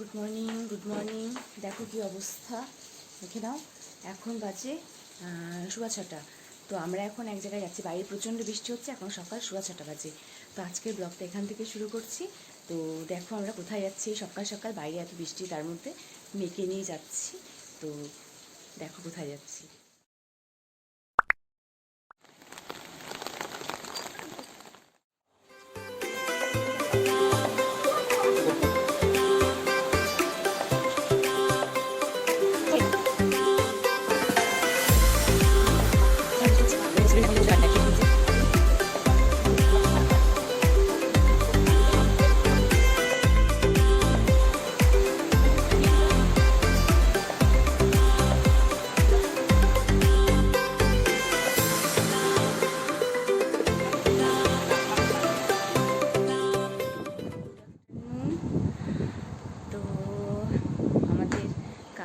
Good morning good morning দেখো কি অবস্থা? দেখে নাও। এখন বাজে সুয়া ছটা। তো আমরা এখন এক জায়গায় যাচ্ছি। বাইরে প্রচণ্ড বৃষ্টি হচ্ছে, এখন সকাল সুয়া ছটা বাজে। তো আজকের ব্লগটা এখান থেকে শুরু করছি। তো দেখো আমরা কোথায় যাচ্ছি? সকাল সকাল বাইরে এত বৃষ্টি, তার মধ্যে মেকে নিয়ে যাচ্ছি। তো দেখো কোথায় যাচ্ছি।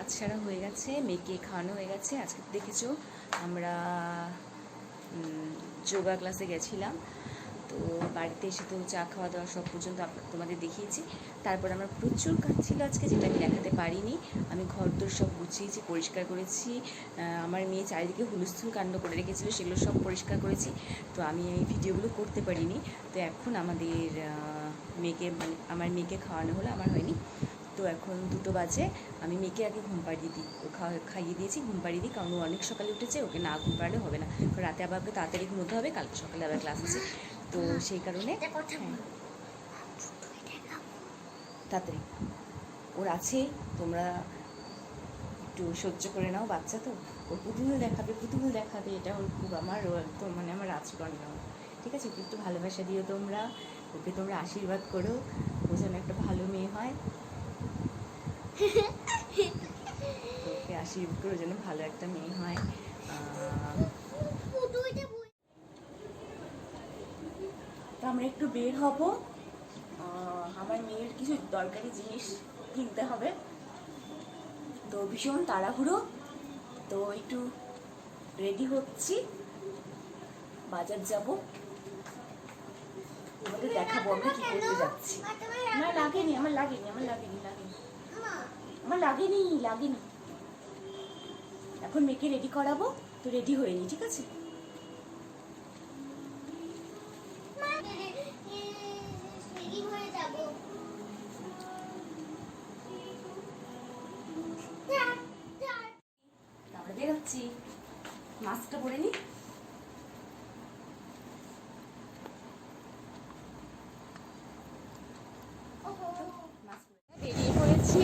কাজ সারা হয়ে গেছে, মেয়েকে খাওয়ানো হয়ে গেছে। আজকে দেখেছ, আমরা যোগা ক্লাসে গেছিলাম। তো বাড়িতে এসে তো চা খাওয়া দাওয়া সব পর্যন্ত তোমাদের দেখিয়েছি। তারপর আমার প্রচুর কাজ ছিল আজকে, যেটা আমি দেখাতে পারিনি। আমি ঘর দোর সব গুছিয়েছি পরিষ্কার করেছি আমার মেয়ে চারিদিকে হুলস্থুল কাণ্ড করে রেখেছিল, সেগুলো সব পরিষ্কার করেছি। তো আমি এই ভিডিওগুলো করতে পারিনি। তো এখন আমাদের মেয়েকে মানে আমার মেয়েকে খাওয়ানো হলো, আমার হয়নি। তো এখন দুটো বাজে। আমি মেয়েকে আগে ঘুম পাড়িয়ে দিই। ও খাওয়া- খাইয়ে দিয়েছি ঘুম পাড়িয়ে দিই কারণ ও অনেক সকালে উঠেছে ওকে না ঘুম পাড়ালে হবে না। কারণ রাতে আবার ওকে তাড়াতাড়ি ঘুমোতে হবে কালকে সকালে আবার ক্লাস আছে। তো সেই কারণে তাড়াতাড়ি। ওর আছে তোমরা একটু সহ্য করে নাও বাচ্চা তো। ওর পুতুল দেখাবে পুতুল দেখাবে এটা ওর খুব আমার একদম মানে আমার রাজকন্যা। ও। ঠিক আছে? ওকে একটু ভালোবাসা দিও তোমরা ওকে তোমরা আশীর্বাদ করো। ও যেন একটা ভালো মেয়ে হয়। ওকে আশীর্বাদ করো যেন ভালো একটা মেয়ে হয়। তো আমরা একটু বের হব। আমার মেয়ের কিছু দরকারি জিনিস কিনতে হবে। তো ভীষণ তাড়াহুড়ো। তো একটু রেডি হচ্ছি। বাজার যাব। তোমাদের দেখাবো আমরা কি করতে যাচ্ছি। না, লাগেনি, আমার লাগেনি আমার লাগেনি লাগেনি। আমার লাগেনি লাগেনি। এখন মেয়েকে রেডি করাবো তো রেডি হয়ে নি ঠিক আছে? বেরোচ্ছি। মাস্কটা পরে নি বেরিয়ে পড়েছি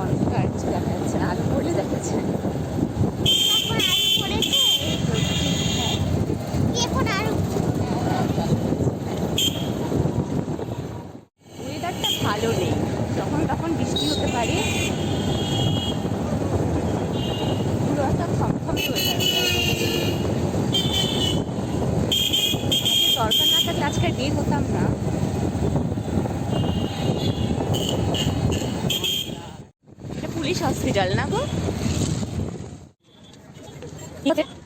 অন্ধকার কিছু দেখা যাচ্ছে না আলো পড়লে দেখা যাচ্ছে না ওয়েদারটা ভালো নেই। যখন তখন বৃষ্টি হতে পারে। থমথমে ওয়েদার দরকার না হতাম না। পুলিশ হসপিটাল না গো? আমরা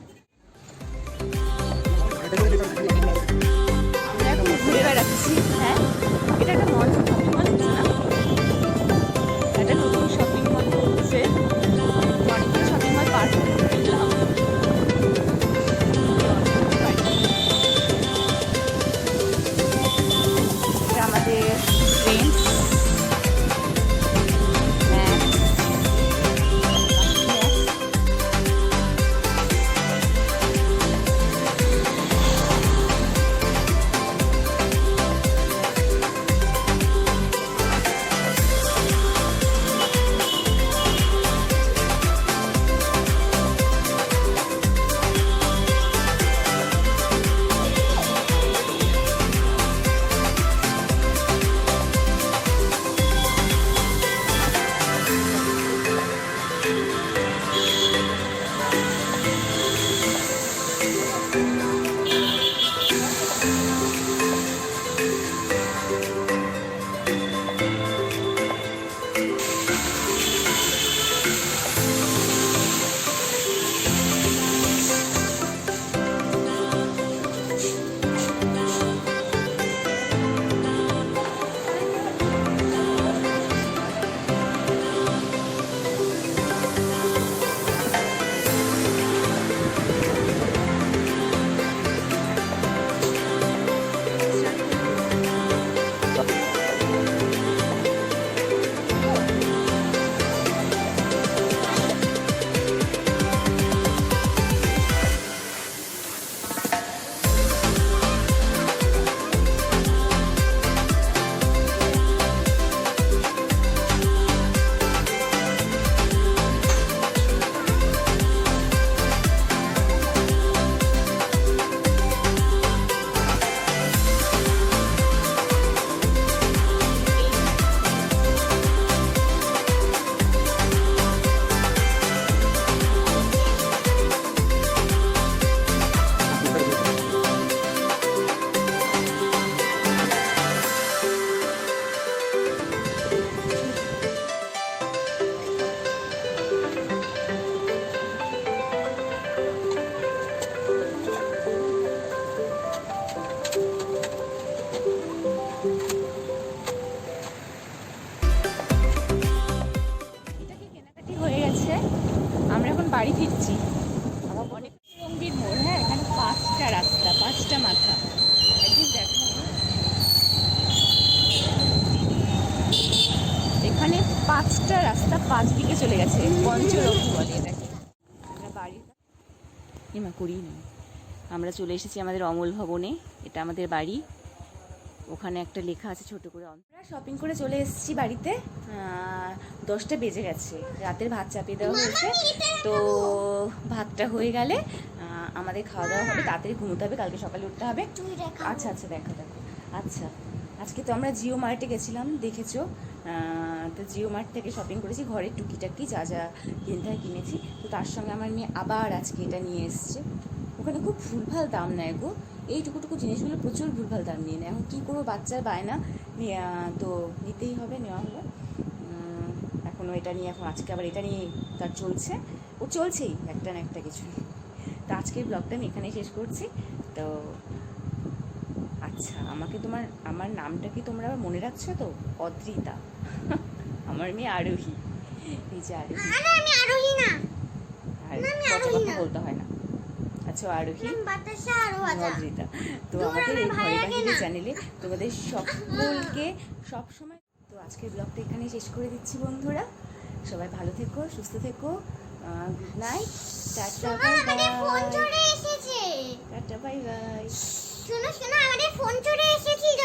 আমার অনেক রঙ্গিন মোড় হ্যাঁ এখানে পাঁচটা রাস্তা, পাঁচটা মাথা। একদিন দেখাবো এখানে পাঁচটা রাস্তা পাঁচ দিকে চলে গেছে, পঞ্চরথী বলে এটাকে। আমরা বাড়ির এমা করিই না আমরা চলে এসেছি আমাদের অমল ভবনে, এটা আমাদের বাড়ি। ওখানে একটা লেখা আছে ছোট করে আমরা শপিং করে চলে এসেছি বাড়িতে। দশটা বেজে গেছে। রাতের ভাত চাপিয়ে দেওয়া হয়েছে। তো ভাতটা হয়ে গেলে আমাদের খাওয়া দাওয়া হবে। তাড়াতাড়ি ঘুমোতে হবে কালকে সকালে উঠতে হবে। আচ্ছা আচ্ছা দেখো দেখো। আচ্ছা আজকে তো আমরা জিও মার্টে গেছিলাম দেখেছ? তো জিও মার্ট থেকে শপিং করেছি। ঘরের টুকিটাকি যা যা কিনতে হয় কিনেছি। তো তার সঙ্গে আমার মেয়ে আবার আজকে এটা নিয়ে এসছে। ওখানে খুব ভুলভাল দাম নেয় গো। এইটুকুটুকু জিনিসগুলো প্রচুর ভুলভাল দাম নিয়ে নেয়। এখন কী করব বাচ্চার বায়না তো নিতেই হবে নেওয়া হলো এখনও এটা নিয়ে এখন আজকে আবার এটা নিয়ে তার চলছে। ও চলছেই একটা না একটা কিছু তো আজকের ব্লগটা আমি এখানেই শেষ করছি। তো আচ্ছা আমাকে তোমার আমার নামটা কি তোমরা আবার মনে রাখছো তো? অদ্রিতা। আমার মেয়ে আরোহী। এই যে আরোহী। আরোহী না। আর কথা। বলতে হয় না। ও আরোহী? অদ্রিতা তো দূর আমাদের এই ঘরে চ্যানেলে তোমাদের সকলকে সব সময় তো আজকের ব্লগটা এখানেই শেষ করে দিচ্ছি বন্ধুরা। সবাই ভালো থেকো সুস্থ থেকো। Good night tata bye bye এসেছে। টাটা বাই বাই শোনো শোনো আমাদের ফোন চলে এসেছিল।